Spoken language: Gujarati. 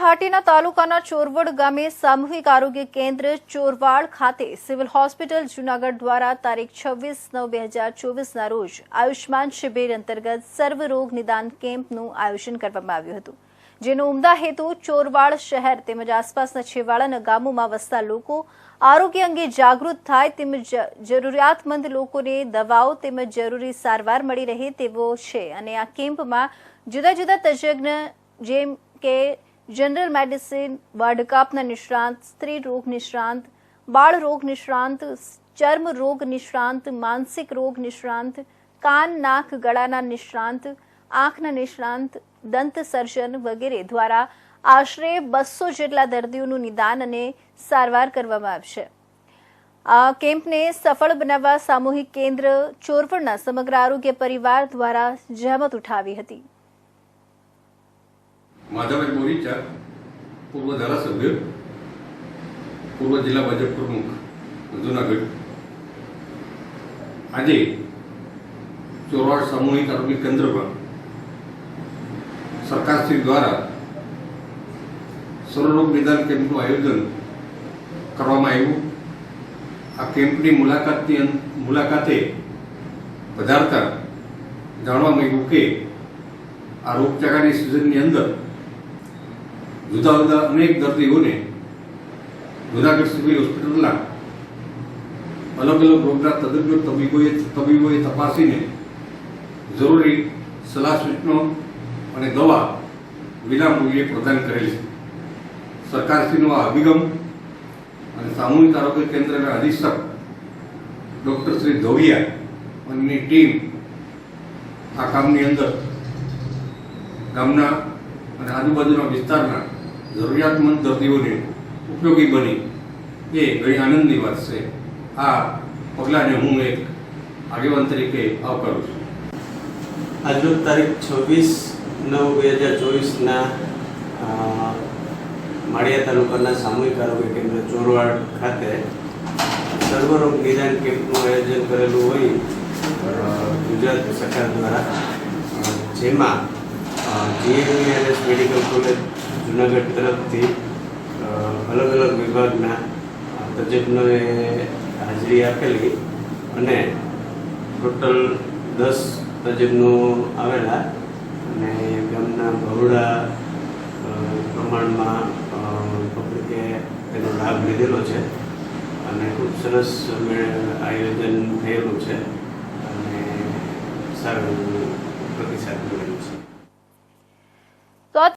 નડિયાહાટીના તાલુકાના ચોરવડ ગામે સામૂહિક આરોગ્ય કેન્દ્ર ચોરવાડ ખાતે સિવિલ હોસ્પિટલ જૂનાગઢ દ્વારા તારીખ છવ્વીસ નવ બે હજાર ચોવીસના રોજ આયુષ્માન શિબિર અંતર્ગત સર્વરોગ નિદાન કેમ્પનું આયોજન કરવામાં આવ્યું હતું. જેનો ઉમદા હેતુ ચોરવાડ શહેર તેમજ આસપાસના છેવાડાના ગામોમાં વસતા લોકો આરોગ્ય અંગે જાગૃત થાય તેમજ જરૂરિયાતમંદ લોકોને દવાઓ તેમજ જરૂરી સારવાર મળી રહે તેવો છે. અને આ કેમ્પમાં જુદા જુદા તજજ્ઞ જેમ કે જનરલ મેડિસિન, વાડકાપના નિષ્ણાંત, સ્ત્રી રોગ નિષ્ણાંત, બાળ રોગ નિષ્ણાંત, ચર્મ રોગ નિષ્ણાંત, માનસિક રોગ નિષ્ણાંત, કાન, નાક, ગળાના નિષ્ણાંત, આંખના નિષ્ણાંત, દંત સર્જન વગેરે દ્વારા આશરે બસો જેટલા દર્દીઓનું નિદાન અને સારવાર કરવામાં આવશે. આ કેમ્પને સફળ બનાવવા સામૂહિક કેન્દ્ર ચોરવણના સમગ્ર આરોગ્ય પરિવાર દ્વારા જહેમત ઉઠાવી હતી. માધવભાઈ બોરીચા પૂર્વ ધારાસભ્ય પૂર્વ જિલ્લા ભાજપ પ્રમુખ જુનાગઢ આજે ચોરવાડ સામૂહિક આરોગ્ય કેન્દ્રમાં સરકારશ્રી દ્વારા સર્વરોગ નિદાન કેમ્પનું આયોજન કરવામાં આવ્યું આ કેમ્પની મુલાકાતની અં- મુલાકાતે પધારતા જાણવા મળ્યું કે આ રોગચાળાની સિઝનની અંદર જુદા જુદા અનેક દર્દીઓને જુનાગઢ સિવિલ હોસ્પિટલના અલગ અલગ રોગના તજજ્ઞો તબીબોએ તબીબોએ તપાસીને જરૂરી સલાહ સૂચનો અને દવા વિના મૂલ્યે પ્રદાન કરેલ છે. સરકારશ્રીનો આ અભિગમ અને સામૂહિક આરોગ્ય કેન્દ્રના અધિક્ષક ડૉક્ટર શ્રી ધોવિયા અને ટીમ આ કામની અંદર ગામના અને આજુબાજુના વિસ્તારના જરૂરિયાતમંદ દર્દીઓને ઉપયોગી બની. એ ઘણી આનંદની વાત છે. આ પગલાંને હું એક આગેવાન તરીકે આવકારું છું. આજરોજ તારીખ છવ્વીસ નવ બે હજાર ચોવીસના માળિયા તાલુકાના સામૂહિક આરોગ્ય કેન્દ્ર ચોરવાડ ખાતે સર્વરોગ નિદાન કેમ્પનું આયોજન કરેલું હોય ગુજરાત સરકાર દ્વારા જેમાં જીએમઈઆરએસ મેડિકલ કોલેજ જુનાગઢ તરફથી અલગ અલગ વિભાગના તજજ્ઞોએ હાજરી આપેલી અને ટોટલ દસ તજજ્ઞો આવેલા અને ગામના બહોળા પ્રમાણમાં પબ્લિકે તેનો લાભ લીધેલો છે અને ખૂબ સરસ આયોજન થયેલું છે અને સારું પ્રતિસાદ મળેલું છે.